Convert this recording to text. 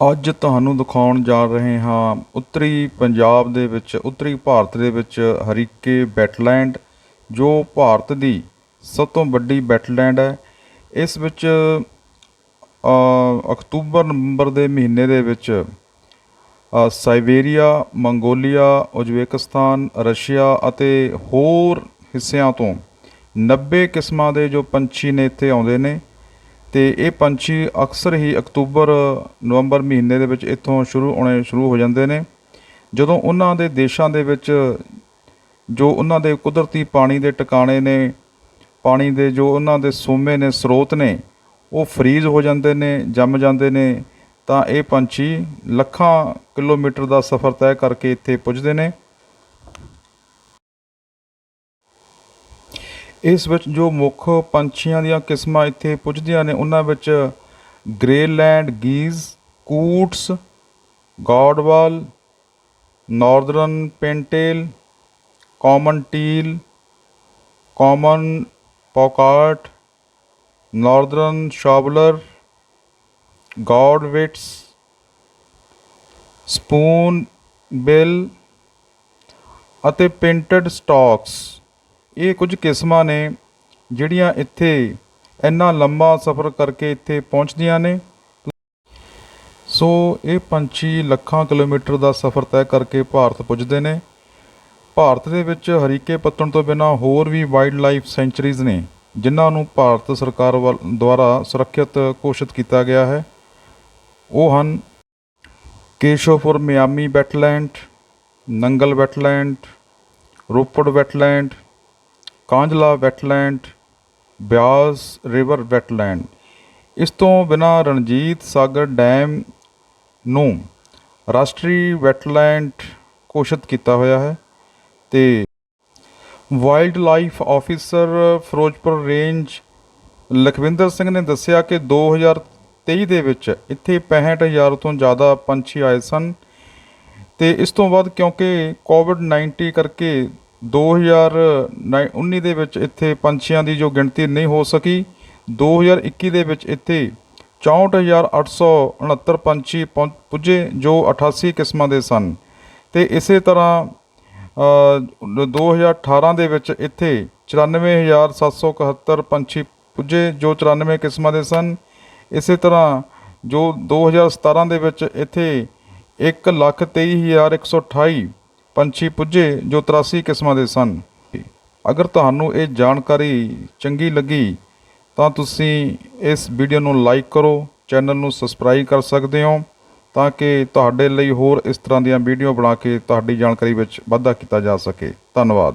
ਅੱਜ ਤੁਹਾਨੂੰ ਦਿਖਾਉਣ ਜਾ ਰਹੇ ਹਾਂ ਉੱਤਰੀ ਪੰਜਾਬ ਦੇ ਵਿੱਚ, ਉੱਤਰੀ ਭਾਰਤ ਦੇ ਵਿੱਚ ਹਰੀਕੇ ਵੈਟਲੈਂਡ ਜੋ ਭਾਰਤ ਦੀ ਸਭ ਤੋਂ ਵੱਡੀ ਵੈਟਲੈਂਡ ਹੈ। ਇਸ ਵਿੱਚ ਅਕਤੂਬਰ ਨਵੰਬਰ ਦੇ ਮਹੀਨੇ ਦੇ ਵਿੱਚ ਸਾਈਬੇਰੀਆ ਮੰਗੋਲੀਆ, ਉਜ਼ਬੇਕਿਸਤਾਨ, ਰਸ਼ੀਆ ਅਤੇ ਹੋਰ ਹਿੱਸਿਆਂ ਤੋਂ 90 ਕਿਸਮਾਂ ਦੇ ਜੋ ਪੰਛੀ ਨੇ ਇੱਥੇ ਆਉਂਦੇ ਨੇ ਤੇ ਇਹ ਪੰਛੀ ਅਕਸਰ ਹੀ ਅਕਤੂਬਰ, ਨਵੰਬਰ ਮਹੀਨੇ ਦੇ ਵਿੱਚ ਇੱਥੋਂ ਸ਼ੁਰੂ ਹੋਣੇ ਸ਼ੁਰੂ ਹੋ ਜਾਂਦੇ ਨੇ। ਜਦੋਂ ਉਹਨਾਂ ਦੇ ਦੇਸ਼ਾਂ ਦੇ ਵਿੱਚ ਜੋ ਉਹਨਾਂ ਦੇ ਕੁਦਰਤੀ ਪਾਣੀ ਦੇ ਟਿਕਾਣੇ ਨੇ, ਪਾਣੀ ਦੇ ਜੋ ਉਹਨਾਂ ਦੇ ਸੋਮੇ ਨੇ, ਸਰੋਤ ਨੇ, ਉਹ ਫਰੀਜ਼ ਹੋ ਜਾਂਦੇ ਨੇ, ਜੰਮ ਜਾਂਦੇ ਨੇ, ਤਾਂ ਇਹ ਪੰਛੀ ਲੱਖਾਂ ਕਿਲੋਮੀਟਰ ਦਾ ਸਫ਼ਰ ਤੈਅ ਕਰਕੇ ਇੱਥੇ ਪੁੱਜਦੇ ਨੇ। ਇਸ ਵਿੱਚ ਜੋ ਮੁੱਖ ਪੰਛੀਆਂ ਦੀਆਂ ਕਿਸਮਾਂ ਇੱਥੇ ਪੁੱਜਦੀਆਂ ਨੇ, ਉਹਨਾਂ ਵਿੱਚ greylag geese coots gadwall northern pintail common teal common pochard northern shoveler godwits spoonbill ਅਤੇ ਪਿੰਟਡ ਸਟਾਕਸ ਇਹ ਕੁਝ ਕਿਸਮਾਂ ਨੇ ਜਿਹੜੀਆਂ ਇੱਥੇ ਇੰਨਾ ਲੰਮਾ ਸਫ਼ਰ ਕਰਕੇ ਇੱਥੇ ਪਹੁੰਚਦੀਆਂ ਨੇ। ਸੋ ਇਹ ਪੰਛੀ ਲੱਖਾਂ ਕਿਲੋਮੀਟਰ ਦਾ ਸਫ਼ਰ ਤੈਅ ਕਰਕੇ ਭਾਰਤ ਪੁੱਜਦੇ ਨੇ। ਭਾਰਤ ਦੇ ਵਿੱਚ ਹਰੀਕੇ ਪੱਤਣ ਤੋਂ ਬਿਨਾ ਹੋਰ ਵੀ ਵਾਈਲਡ ਲਾਈਫ ਸੈਂਚਰੀਜ਼ ਨੇ, ਜਿਨ੍ਹਾਂ ਨੂੰ ਭਾਰਤ ਸਰਕਾਰ ਵੱਲ ਦੁਆਰਾ ਸੁਰੱਖਿਅਤ ਘੋਸ਼ਿਤ ਕੀਤਾ ਗਿਆ ਹੈ। ਉਹ ਹਨ Keshopur Miani wetland, Nangal wetland, Ropar wetland Kanjli wetland, Beas river wetland. ਇਸ ਤੋਂ ਬਿਨਾ ਰਣਜੀਤ ਸਾਗਰ ਡੈਮ ਨੂੰ ਰਾਸ਼ਟਰੀ ਵੈਟਲੈਂਡ ਘੋਸ਼ਿਤ ਕੀਤਾ ਹੋਇਆ ਹੈ ਤੇ wildlife officer Ferozepur range Lakhwinder Singh ਨੇ ਦੱਸਿਆ ਕਿ 2023 ਦੇ ਵਿੱਚ ਇੱਥੇ 65000 ਤੋਂ ਜ਼ਿਆਦਾ ਪੰਛੀ ਆਏ ਸਨ ਤੇ ਇਸ ਤੋਂ ਬਾਅਦ ਕਿਉਂਕਿ ਕੋਵਿਡ 19 ਕਰਕੇ 2019 ਦੇ ਵਿੱਚ ਇੱਥੇ ਪੰਛੀਆਂ ਦੀ ਜੋ ਗਿਣਤੀ ਨਹੀਂ ਹੋ ਸਕੀ 2021 ਦੇ ਵਿੱਚ ਇੱਥੇ 64869 ਪੰਛੀ ਪਹੁੰ- ਪੁੱਜੇ ਜੋ 88 ਕਿਸਮਾਂ ਦੇ ਸਨ। ਤੇ ਇਸੇ ਤਰ੍ਹਾਂ ਅ, 2018 ਦੇ ਵਿੱਚ ਇੱਥੇ 94771 ਪੰਛੀ ਪੁੱਜੇ ਜੋ 94 ਕਿਸਮਾਂ ਦੇ ਸਨ। ਇਸੇ ਤਰ੍ਹਾਂ ਜੋ 2017 ਦੇ ਵਿੱਚ ਇੱਥੇ 123128 ਪੰਛੀ ਪੁੱਜੇ ਜੋ 83 ਕਿਸਮਾਂ ਦੇ ਸਨ। ਅਗਰ ਤੁਹਾਨੂੰ ਇਹ ਜਾਣਕਾਰੀ ਚੰਗੀ ਲੱਗੀ, ਤਾਂ ਤੁਸੀਂ ਇਸ ਵੀਡੀਓ ਨੂੰ ਲਾਈਕ ਕਰੋ, ਚੈਨਲ ਨੂੰ ਸਬਸਕ੍ਰਾਈਬ ਕਰ ਸਕਦੇ ਹੋ, ਤਾਂ ਕਿ ਤੁਹਾਡੇ ਲਈ ਹੋਰ ਇਸ ਤਰ੍ਹਾਂ ਦੀਆਂ ਵੀਡੀਓ ਬਣਾ ਕੇ ਤੁਹਾਡੀ ਜਾਣਕਾਰੀ ਵਿੱਚ ਵਾਧਾ ਕੀਤਾ ਜਾ ਸਕੇ। ਧੰਨਵਾਦ।